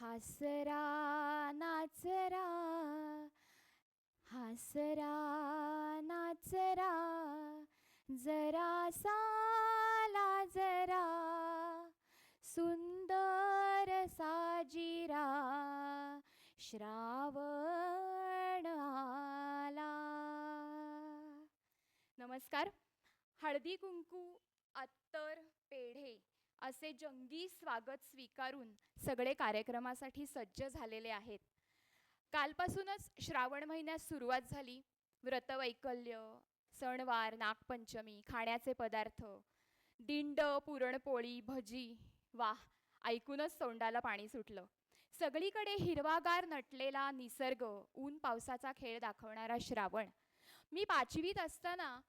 हासरा नाचरा हासरा नाचरा जरा साला जरा सुंदर साजिरा श्रावण आला. नमस्कार. हळदी कुंकू अत्तर असे जंगी स्वागत स्वीकारून सगळे कार्यक्रमासाठी सज्ज झालेले आहेत. कालपासूनच श्रावण महिन्यात सुरुवात झाली. व्रतवैकल्य सणवार नागपंचमी खाण्याचे पदार्थ दिंड पुरणपोळी भजी. वा ऐकूनच तोंडाला पाणी सुटलं. सगळीकडे हिरवागार नटलेला निसर्ग ऊन पावसाचा खेळ दाखवणारा श्रावण. मी पाचवीत असताना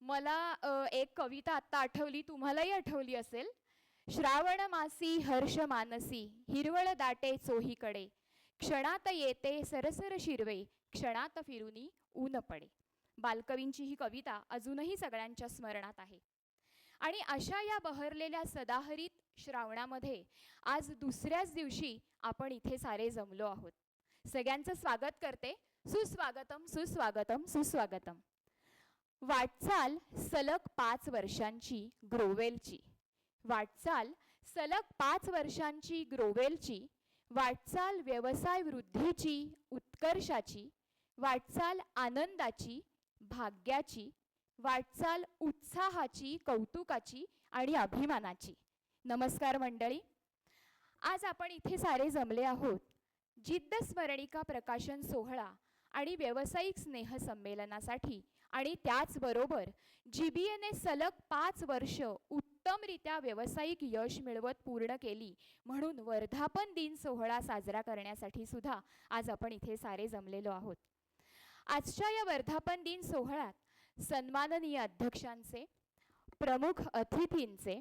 मला एक कविता आत्ता आठवली तुम्हालाही आठवली असेल. श्रावण मासी हर्ष मानसी हिरवळ दाटे चोहीकडे क्षणात येते सरसर शिरवे क्षणात फिरुनी ऊन पडे. बालकवींची ही कविता अजूनही सगळ्यांच्या स्मरणात आहे. आणि अशा या बहरलेल्या सदाहरित श्रावणामध्ये आज दुसऱ्याच दिवशी आपण इथे सारे जमलो आहोत. सगळ्यांचं स्वागत करते. सुस्वागतम सुस्वागतम सुस्वागतम. वाटचाल सलग पाच वर्षांची ग्रोवेलची. वाटचाल सलग पाच वर्षांची ग्रोवेलची वाटचाल व्यवसाय वृद्धीची उत्कर्षाची वाटचाल आनंदाची भाग्याची वाटचाल उत्साहाची कौतुकाची आणि अभिमानाची. नमस्कार मंडळी. आज आपण इथे सारे जमले आहोत. जिद्द स्मरणिका प्रकाशन सोहळा आणि व्यावसायिक स्नेह संमेलनासाठी आणि त्याचबरोबर जी बी एने सलग पाच वर्ष उत्तमरित्या व्यावसायिक यश मिळवत पूर्ण केली. म्हणून वर्धापन दिन सोहळा साजरा करण्यासाठी सुद्धा आज आपण इथे सारे जमलेलो आहोत. आजच्या या वर्धापन दिन सोहळ्यात सन्माननीय अध्यक्षांचे प्रमुख अतिथींचे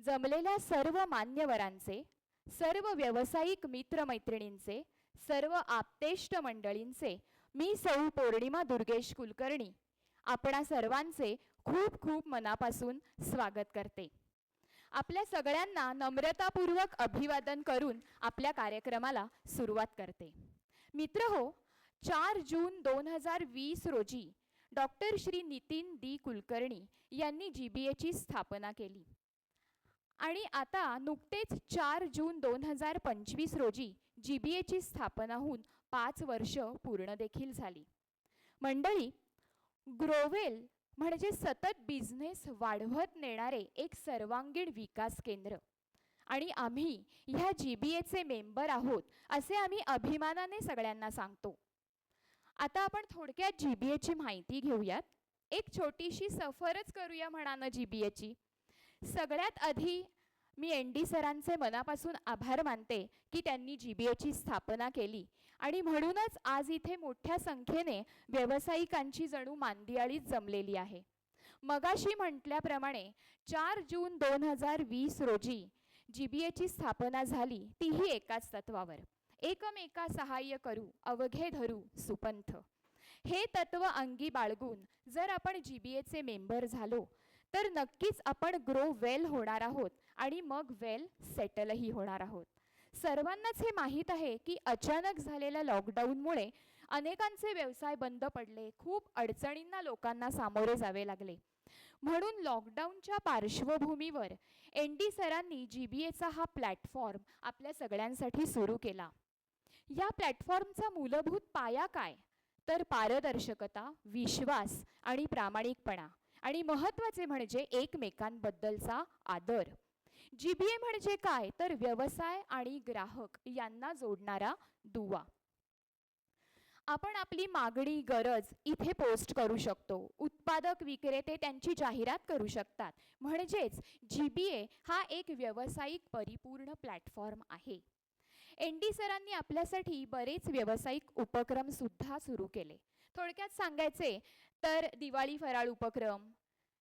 जमलेल्या सर्व मान्यवरांचे सर्व व्यावसायिक मित्रमैत्रिणींचे सर्व आप्तेष्ट मंडळींचे मी सौ पौर्णिमा दुर्गेश कुलकर्णी. आपणा सर्वांचे खूप खूप मनापासून स्वागत करते. आपल्या सगळ्यांना नम्रतापूर्वक अभिवादन करून आपल्या कार्यक्रमाला सुरुवात करते. मित्र हो चार जून दोन हजार वीस रोजी डॉक्टर श्री नितीन डी कुलकर्णी यांनी जी बी एची स्थापना केली. आणि आता नुकतेच चार जून दोन हजार पंचवीस रोजी जी बी एची स्थापना होऊन पाच वर्ष पूर्ण देखील झाली. मंडळी ग्रोवेल म्हणजे सतत बिझनेस वाढवत नेणारे एक सर्वांगीण विकास केंद्र. आणि आम्ही ह्या जी बी एचे मेंबर आहोत असे आम्ही अभिमानाने सगळ्यांना सांगतो. आता आपण थोडक्यात जी बी एची माहिती घेऊयात. एक छोटीशी सफरच करूया म्हणानं जी बी एची सगळ्यात आधी मी एन डी सरांचे मनापासून आभार मानते की त्यांनी जी बी एची स्थापना केली. आणि म्हणूनच आज इथे मोठ्या संख्येने व्यावसायिकांची जणू मांदियाळी जमलेली आहे. मगाशी म्हटल्याप्रमाणे चार जून दोन हजार वीस रोजी जी बी एची स्थापना झाली तीही एकाच तत्वावर. एकमेका सहाय्य करू अवघे धरू सुपंथ. हे तत्व अंगी बाळगून जर आपण जी बी एचे मेंबर झालो तर नक्कीच आपण ग्रो वेल होणार आहोत आणि मग वेल सेटलही होणार आहोत. सर्वांनाच हे माहीत आहे की अचानक झालेल्या लॉकडाऊनमुळे अनेकांचे व्यवसाय बंद पडले. खूप अडचणींना लोकांना सामोरे जावे लागले. म्हणून लॉकडाऊनच्या पार्श्वभूमीवर एन डी सरांनी जी बी एचा हा प्लॅटफॉर्म आपल्या सगळ्यांसाठी सुरू केला. या प्लॅटफॉर्मचा मूलभूत पाया काय? तर पारदर्शकता विश्वास आणि प्रामाणिकपणा. आणि महत्त्वाचे म्हणजे एकमेकांबद्दलचा आदर. जी बी ए म्हणजे काय? तर व्यवसाय आणि ग्राहक यांना जोडणारा दुवा. आपण आपली मागणी गरज इथे पोस्ट करू शकतो. उत्पादक विक्रेते त्यांची जाहिरात करू शकतात. म्हणजेच जी बी ए हा एक व्यावसायिक परिपूर्ण प्लॅटफॉर्म आहे. एन डी सरांनी आपल्यासाठी बरेच व्यावसायिक उपक्रम सुद्धा सुरू केले. थोडक्यात सांगायचे तर दिवाळी फराळ उपक्रम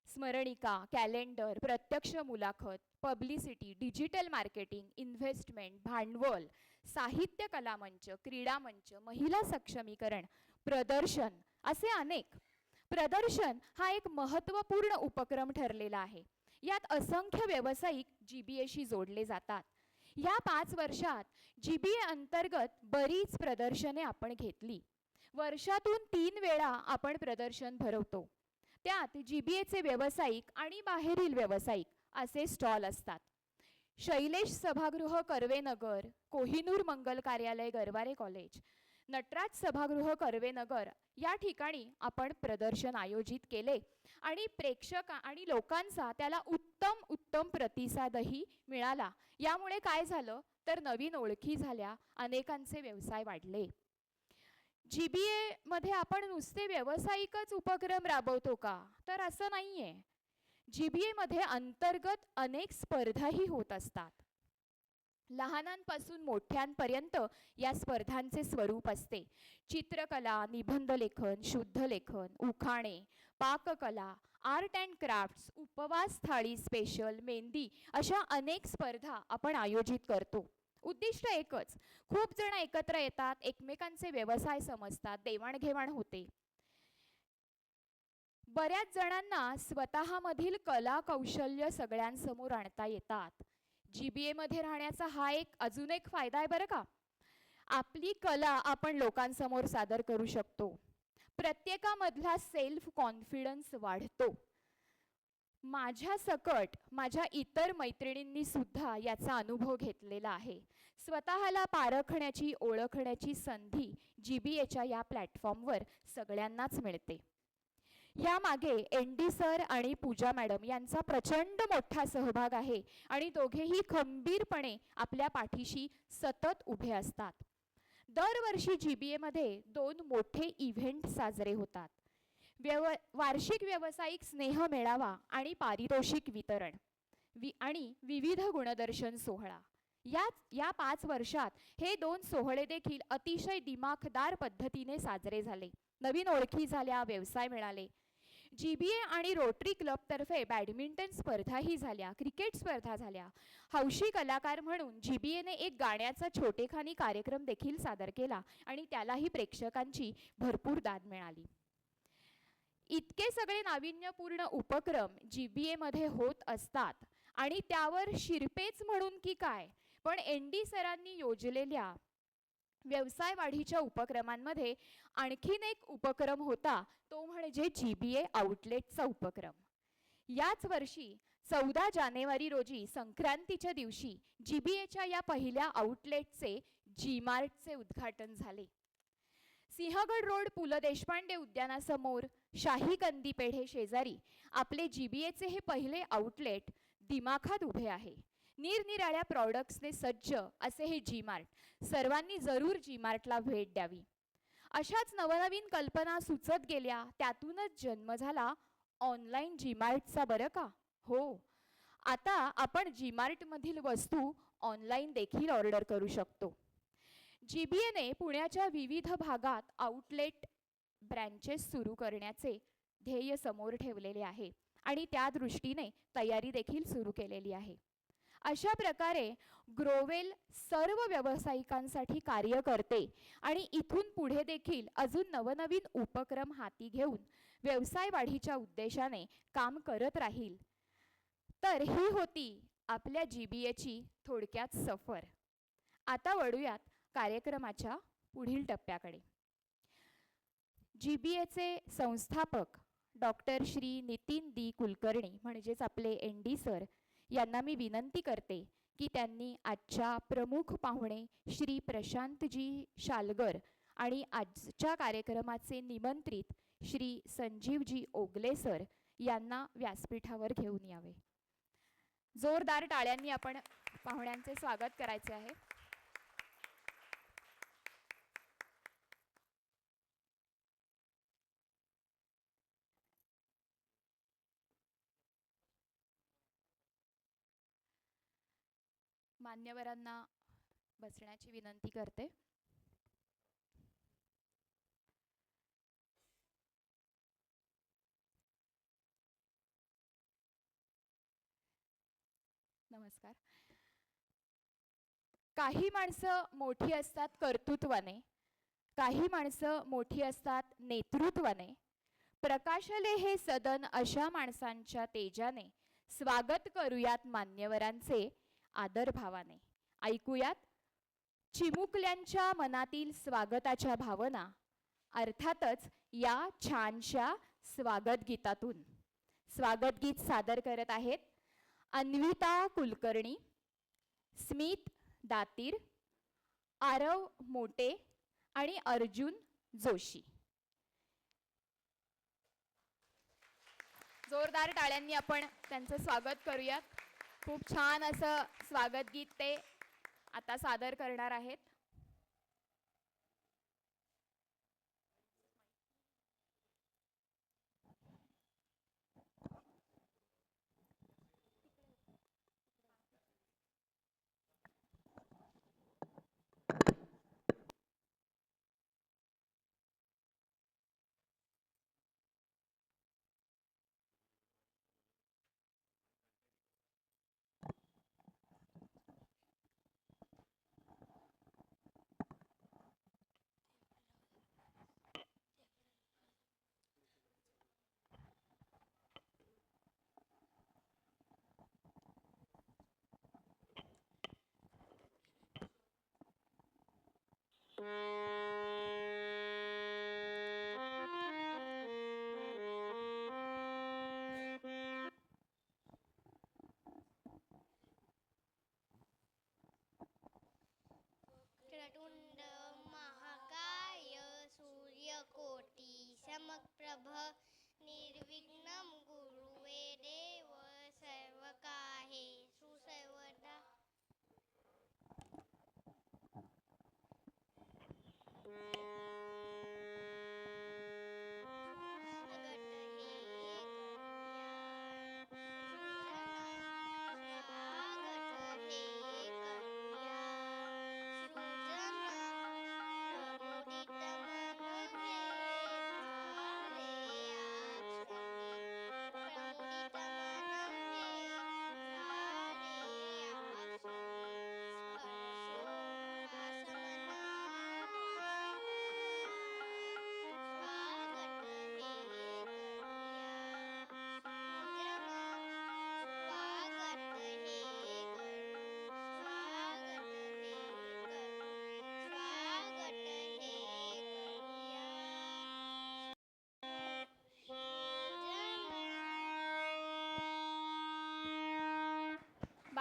स्मरणिका कॅलेंडर प्रत्यक्ष मुलाखत पब्लिसिटी डिजिटल मार्केटिंग इन्व्हेस्टमेंट भांडवल साहित्य कलामंच क्रीडा मंच महिला सक्षमीकरण प्रदर्शन असे अनेक. प्रदर्शन हा एक महत्त्वपूर्ण उपक्रम ठरलेला आहे. यात असंख्य व्यावसायिक जी बी एशी जोडले जातात. या पाच वर्षात जी बी ए अंतर्गत बरीच प्रदर्शने आपण घेतली. वर्षातून तीन वेळा आपण प्रदर्शन भरवतो. त्यात जी बी एचे व्यावसायिक आणि बाहेरील व्यावसायिक असे स्टॉल असतात. शैलेश सभागृह कर्वेनगर कोहिनूर मंगल कार्यालय गरवारे कॉलेज. नटराज सभागृह कर्वेनगर या ठिकाणी आपण प्रदर्शन आयोजित केले आणि प्रेक्षक आणि लोकांचा त्याला उत्तम उत्तम प्रतिसादही मिळाला. यामुळे काय झालं? तर नवीन ओळखी झाल्या अनेकांचे व्यवसाय वाढले. जी बी एमध्ये आपण नुसते व्यावसायिकच उपक्रम राबवतो का? तर असं नाही आहे जी बी एमध्ये अंतर्गत अनेक स्पर्धाही होत असतात. लहानांपासून मोठ्यांपर्यंत या स्पर्धांचे स्वरूप असते. चित्रकला निबंधलेखन शुद्धलेखन उखाणे पाककला आर्ट अँड क्राफ्ट्स उपवास थाळी स्पेशल मेहंदी अशा अनेक स्पर्धा आपण आयोजित करतो. उद्दिष्ट एकच. खूप जण एकत्र येतात एकमेकांचे व्यवसाय समजतात देवाणघेवाण होते. बऱ्याच जणांना स्वतःमधील कला कौशल्य सगळ्यांसमोर आणता येतात. जी बी एमध्ये राहण्याचा हा एक अजून एक फायदा आहे बरं का? आपली कला आपण लोकांसमोर सादर करू शकतो. प्रत्येकामधला सेल्फ कॉन्फिडन्स वाढतो. माझ्या सकट माझ्या इतर मैत्रिणींनी सुद्धा याचा अनुभव घेतलेला आहे. स्वतःला पारखण्याची ओळखण्याची संधी जी बी एच्या या प्लॅटफॉर्मवर सगळ्यांनाच मिळते. यामागे एन डी सर आणि पूजा मॅडम यांचा प्रचंड मोठा सहभाग आहे आणि दोघेही खंबीरपणे आपल्या पाठीशी सतत उभे असतात. दरवर्षी जी बी एमध्ये दोन मोठे इव्हेंट साजरे होतात. व्यव वार्षिक व्यावसायिक स्नेह मेळावा आणि पारितोषिक वितरण. वि आणि विविध गुणदर्शन सोहळा. याच या पाच वर्षात हे दोन सोहळे देखील अतिशय दिमाखदार पद्धतीने साजरे झाले. नवीन ओळखी झाल्या व्यवसाय मिळाले. जी बी ए आणि रोटरी क्लबतर्फे बॅडमिंटन स्पर्धाही झाल्या क्रिकेट स्पर्धा झाल्या. हौशी कलाकार म्हणून जी बी एने एक गाण्याचा छोटेखानी कार्यक्रम देखील सादर केला आणि त्यालाही प्रेक्षकांची भरपूर दाद मिळाली. इतके सगळे नाविन्यपूर्ण उपक्रम जी बी एमध्ये होत असतात. आणि त्यावर शिरपेच म्हणून की काय? पण एन डी सरांनी योजलेल्या व्यवसाय वाढीच्या उपक्रमांमध्ये आणखीन एक उपक्रम होता तो म्हणजे जी बी ए आउटलेटचा उपक्रम. याच वर्षी चौदा जानेवारी रोजी संक्रांतीच्या दिवशी जी बी एच्या या पहिल्या आउटलेटचे जी मार्टचे उद्घाटन झाले. सिंहगड रोड पु ल देशपांडे उद्यानासमोर शाही कंदी पेढे शेजारी. आपले जी बी एचे हे पहिले आउटलेट दिमाखात उभे आहे. निरनिराळ्या प्रॉडक्ट्सने सज्ज असे हे जी मार्ट सर्वांनी जरूर जी मार्टला भेट द्यावी. अशाच नवनवीन कल्पना सुचत गेल्या त्यातूनच जन्म झाला ऑनलाईन जी मार्टचा बरं का? हो. आता आपण जी मार्टमधील वस्तू ऑनलाईन देखील ऑर्डर करू शकतो. जी बी एने पुण्याच्या विविध भागात आउटलेट ब्रँचेस सुरू करण्याचे ध्येय समोर ठेवलेले आहे आणि त्या दृष्टीने तयारी देखील सुरू केलेली आहे. अशा प्रकारे ग्रोवेल सर्व व्यावसायिकांसाठी कार्य करते आणि इथून पुढे देखील अजून नवनवीन उपक्रम हाती घेऊन व्यवसाय वाढीच्या उद्देशाने काम करत राहील. तर ही होती आपल्या जी बी एची थोडक्यात सफर. आता वळूयात कार्यक्रमाच्या पुढील टप्प्याकडे. जी बी एचे संस्थापक डॉक्टर श्री नितीन दी कुलकर्णी म्हणजेच आपले एन डी सर यांना मी विनंती करते की त्यांनी आजच्या प्रमुख पाहुणे श्री प्रशांतजी शालगर आणि आजच्या कार्यक्रमाचे निमंत्रित श्री संजीवजी ओगले सर यांना व्यासपीठावर घेऊन यावे. जोरदार टाळ्यांनी आपण पाहुण्यांचे स्वागत करायचे आहे. मान्यवरांना बसण्याची विनंती करते. नमस्कार. काही माणसं मोठी असतात कर्तृत्वाने. काही माणसं मोठी असतात नेतृत्वाने. प्रकाशले हे सदन अशा माणसांच्या तेजाने. स्वागत करूयात मान्यवरांचे. आदरभावाने ऐकूयात. चिमुकल्यांच्या मनातील स्वागताच्या भावना. अर्थातच या छानशा स्वागत गीतातून स्वागत गीत सादर करत आहेत अन्विता कुलकर्णी स्मित दातीर आरव मोटे आणि अर्जुन जोशी. जोरदार टाळ्यांनी आपण त्यांचं स्वागत करूयात. खूप छान असं स्वागत गीत ते आता सादर करणार आहेत.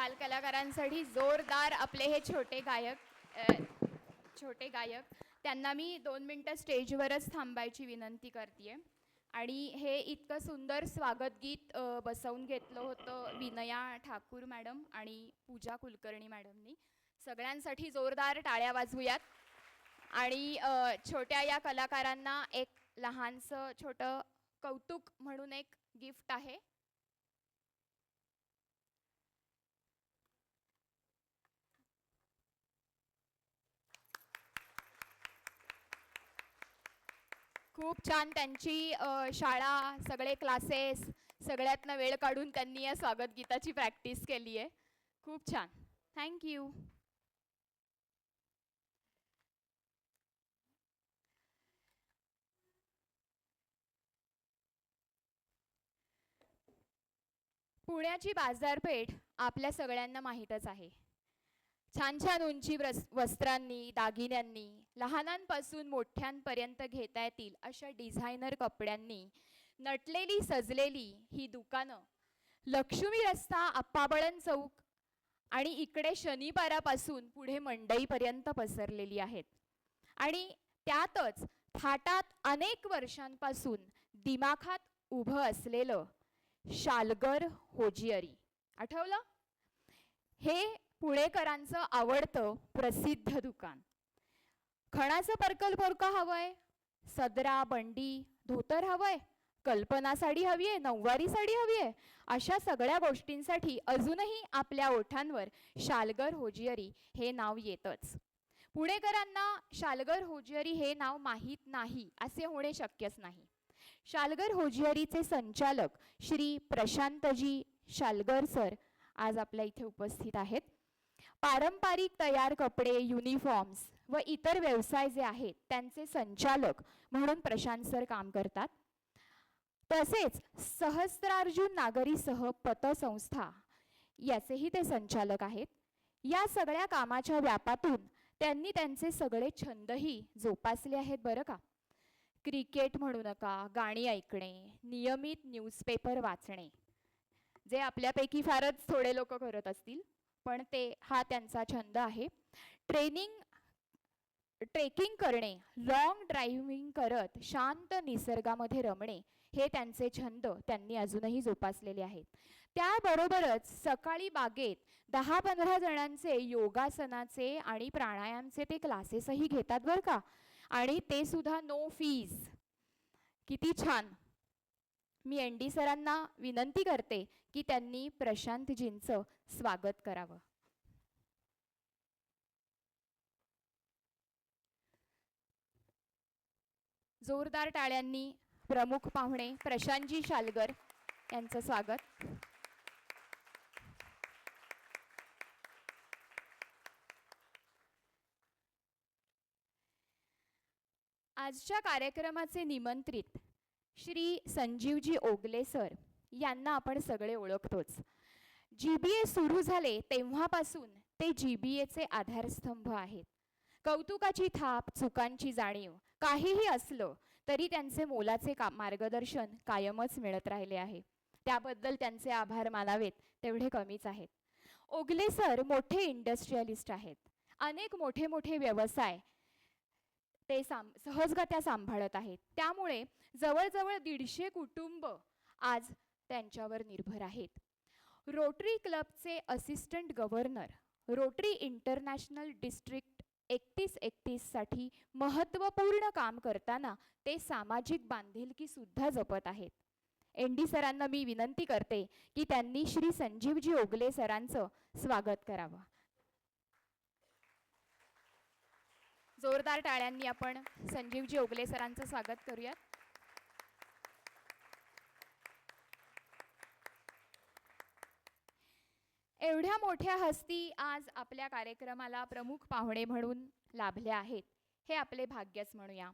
बालकलाकारांसाठी जोरदार आपले हे छोटे गायक छोटे गायक त्यांना मी दोन मिनटं स्टेजवरच थांबायची विनंती करते आणि हे इतकं सुंदर स्वागत गीत बसवून घेतलं होतं विनया ठाकूर मॅडम आणि पूजा कुलकर्णी मॅडमनी. सगळ्यांसाठी जोरदार टाळ्या वाजवूयात. आणि छोट्या या कलाकारांना एक लहानसं छोटं कौतुक म्हणून एक गिफ्ट आहे. खूप छान त्यांची शाळा सगळे क्लासेस सगळ्यातनं वेळ काढून त्यांनी या स्वागत गीताची प्रॅक्टिस केली आहे खूप छान. थँक्यू पुण्याची बाजारपेठ आपल्या सगळ्यांना माहीतच आहे. छान छान उंची व्रस वस्त्रांनी दागिन्यांनी लहानांपासून मोठ्यांपर्यंत घेता येतील अशा डिझायनर कपड्यांनी नटलेली सजलेली ही दुकानं. लक्ष्मी रस्ता अप्पाबळन चौक आणि इकडे शनिवारापासून पुढे मंडईपर्यंत पसरलेली आहेत. आणि त्यातच थाटात अनेक वर्षांपासून दिमाखात उभं असलेलं शालगर होजियरी. आठवलं? हे पुणेकरांचं आवडतं प्रसिद्ध दुकान. खणाचं पर्कल पोरका हवंय सदरा बंडी धोतर हवंय कल्पना साडी हवी आहे नऊवारी साडी हवी आहे अशा सगळ्या गोष्टींसाठी अजूनही आपल्या ओठांवर शालगर होजियरी हे नाव येतच. पुणेकरांना शालगर होजियरी हे नाव माहीत नाही असे होणे शक्यच नाही. शालगर होजियरीचे संचालक श्री प्रशांतजी शालगर सर आज आपल्या इथे उपस्थित आहेत. पारंपरिक तयार कपडे युनिफॉर्म्स व इतर व्यवसाय जे आहेत त्यांचे संचालक म्हणून प्रशांत सर काम करतात. तसेच सहस्त्रार्जुन नागरी सह पतसंस्था याचेही ते संचालक आहेत. या सगळ्या कामाच्या व्यापातून त्यांनी त्यांचे सगळे छंदही जोपासले आहेत बरं का. क्रिकेट म्हणू नका गाणी ऐकणे नियमित न्यूजपेपर वाचणे जे आपल्यापैकी फारच थोडे लोक करत असतील. पण ते हा त्यांचा छंद आहे. ट्रेनिंग ट्रेकिंग करणे लॉंग ड्रायव्हिंग करत शांत निसर्गामध्ये रमणे हे त्यांचे छंद त्यांनी अजूनही जोपासलेले आहेत. त्याबरोबरच सकाळी बागेत दहा पंधरा जणांचे योगासनाचे आणि प्राणायामचे ते क्लासेसही घेतात बरं का. आणि ते सुद्धा नो फीज किती छान. मी एन डी सरांना विनंती करते की त्यांनी प्रशांतजींचं स्वागत करावं. जोरदार टाळ्यांनी प्रमुख पाहुणे प्रशांतजी शालगर यांचं स्वागत. आजच्या कार्यक्रमाचे निमंत्रित श्री संजीवजी ओगले सर यांना आपण सगळे ओळखतोच. जी बी ए सुरू झाले तेव्हापासून ते जी बी एचे आधारस्तंभ आहेत. कौतुकाची थाप चुकांची जाणीव काहीही असलं तरी त्यांचे मोलाचे का मार्गदर्शन कायमच मिळत राहिले आहे. त्याबद्दल त्यांचे आभार मानावेत तेवढे कमीच आहेत. ओगले सर मोठे इंडस्ट्रियलिस्ट आहेत. अनेक मोठे मोठे व्यवसाय ते साम सहजगत्या सांभाळत आहेत. त्यामुळे जवळजवळ दीडशे कुटुंब आज त्यांच्यावर निर्भर आहेत. रोटरी क्लबचे assistant governor Rotary international district एकतीस एकतीससाठी महत्त्वपूर्ण काम करताना ते सामाजिक बांधिलकी सुद्धा जपत आहेत. एन डी सरांना मी विनंती करते की त्यांनी श्री संजीवजी ओगले सरांचं स्वागत करावं. जोरदार टाळ्यांनी आपण संजीवजी ओगले सरांचं स्वागत करूयात. एवढ्या मोठ्या हस्ती आज आपल्या कार्यक्रमाला प्रमुख पाहुणे म्हणून लाभल्या आहेत. हे आपले भाग्यच म्हणूया.